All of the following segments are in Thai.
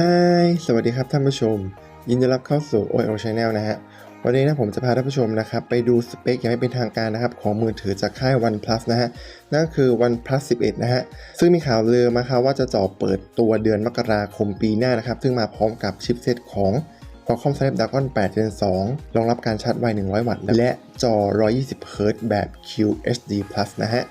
ฮายสวัสดีครับท่านผู้ชม ยินดีรับเข้าสู่ OL Channel นะฮะ วันนี้นะผมจะพาท่านผู้ชมนะครับ ไปดูสเปคอย่างไม่เป็นทางการนะครับ ของมือถือจากค่าย OnePlus นะฮะ นั่นก็คือ OnePlus 11 นะฮะ ซึ่งมีข่าวลือมาครับว่าจะจ่อเปิดตัวเดือนมกราคมปีหน้านะครับ ซึ่งมาพร้อมกับชิปเซตของ Qualcomm Snapdragon 8 Gen 2 รองรับการชาร์จไว 100 วัตต์และจอ 120 Hz แบบ QHD Plus นะฮะ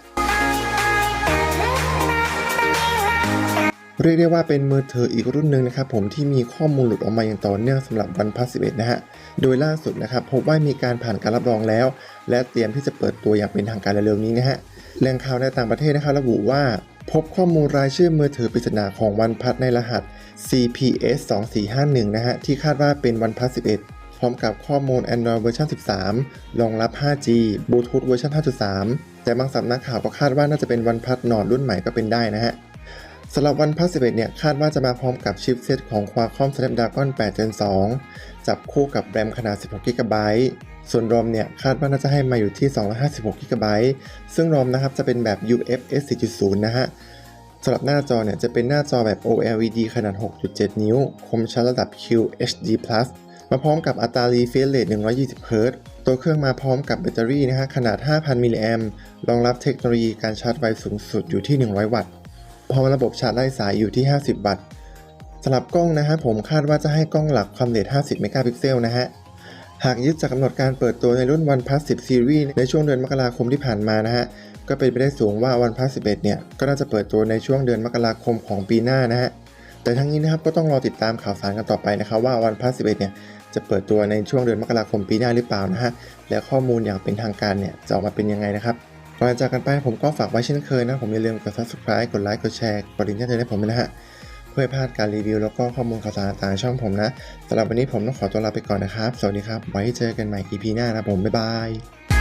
เรียกได้ว่าเป็นมือถืออีกรุ่นหนึ่งนะครับผมที่มีข้อมูลหลุดออกมาอย่างต่อเนื่องสำหรับ OnePlus 11นะฮะ โดยล่าสุดนะครับพบว่ามีการผ่านการรับรองแล้ว และเตรียมที่จะเปิดตัวอย่างเป็นทางการเร็วๆนี้นะฮะแหล่งข่าวในต่างประเทศนะครับระบุว่า พบข้อมูลรายชื่อมือถือปริศนาของ OnePlus ในรหัส CPS 2451นะฮะที่คาดว่าเป็น OnePlus 11 พร้อมกับข้อมูล Android เวอร์ชัน13 รองรับ 5G Bluetooth เวอร์ชัน5.3 แต่บางสำนักข่าวก็คาดว่าน่าจะเป็น OnePlus Nord รุ่นใหม่ก็เป็นได้นะฮะ สำหรับ OnePlus 11 เนี่ย คาดว่าจะมาพร้อมกับชิปเซตของ Qualcomm Snapdragon 8 Gen 2 จับคู่กับแรมขนาด 16 GB ส่วน ROM เนี่ย คาดว่าน่าจะให้มาอยู่ที่ 256 GB ซึ่ง ROM นะครับจะเป็นแบบ UFS 4.0 นะฮะสำหรับหน้าจอเนี่ย จะเป็นหน้าจอแบบ OLED ขนาด 6.7 นิ้ว คมชัดระดับ QHD+ มาพร้อมกับอัตรา refresh rate 120 Hz ตัวเครื่องมาพร้อมกับแบตเตอรี่นะฮะขนาด 5,000 มิลลิแอมรองรับเทคโนโลยีการชาร์จไวสูงสุดอยู่ที่ 100 วัตต์ พอระบบชาร์จไร้สายอยู่ที่ 50 วัตต์สำหรับกล้องนะฮะผมคาดว่าจะให้กล้องหลักความละเอียด 50 เมกะพิกเซลนะฮะ หากยึดจากกำหนดการเปิดตัวในรุ่น OnePlus 10 Series ในช่วงเดือนมกราคมที่ผ่านมานะฮะ ก็เป็นไปได้สูงว่า OnePlus 11 เนี่ย ก็น่าจะเปิดตัวในช่วงเดือนมกราคมของปีหน้านะฮะ แต่ทั้งนี้นะครับก็ต้องรอติดตามข่าวสารกันต่อไปนะครับว่า OnePlus 11 เนี่ยจะเปิดตัวในช่วงเดือนมกราคมปีหน้าหรือเปล่านะฮะ และข้อมูลอย่างเป็นทางการเนี่ยจะออกมาเป็นยังไงนะครับ ก่อนจากกันไปผมก็ฝากไว้เช่นเคยนะ ผมอย่าลืมกด subscribe กดไลค์กดแชร์กดดิ่งแจ้งเตือนให้ผมนะฮะเพื่อพลาดการรีวิวแล้วก็ข้อมูลข่าวสารต่างช่องผมนะสำหรับวันนี้ผมต้องขอตัวลาไปก่อนนะครับ สวัสดีครับ ไว้เจอกันใหม่ EP หน้านะผมบ๊ายบาย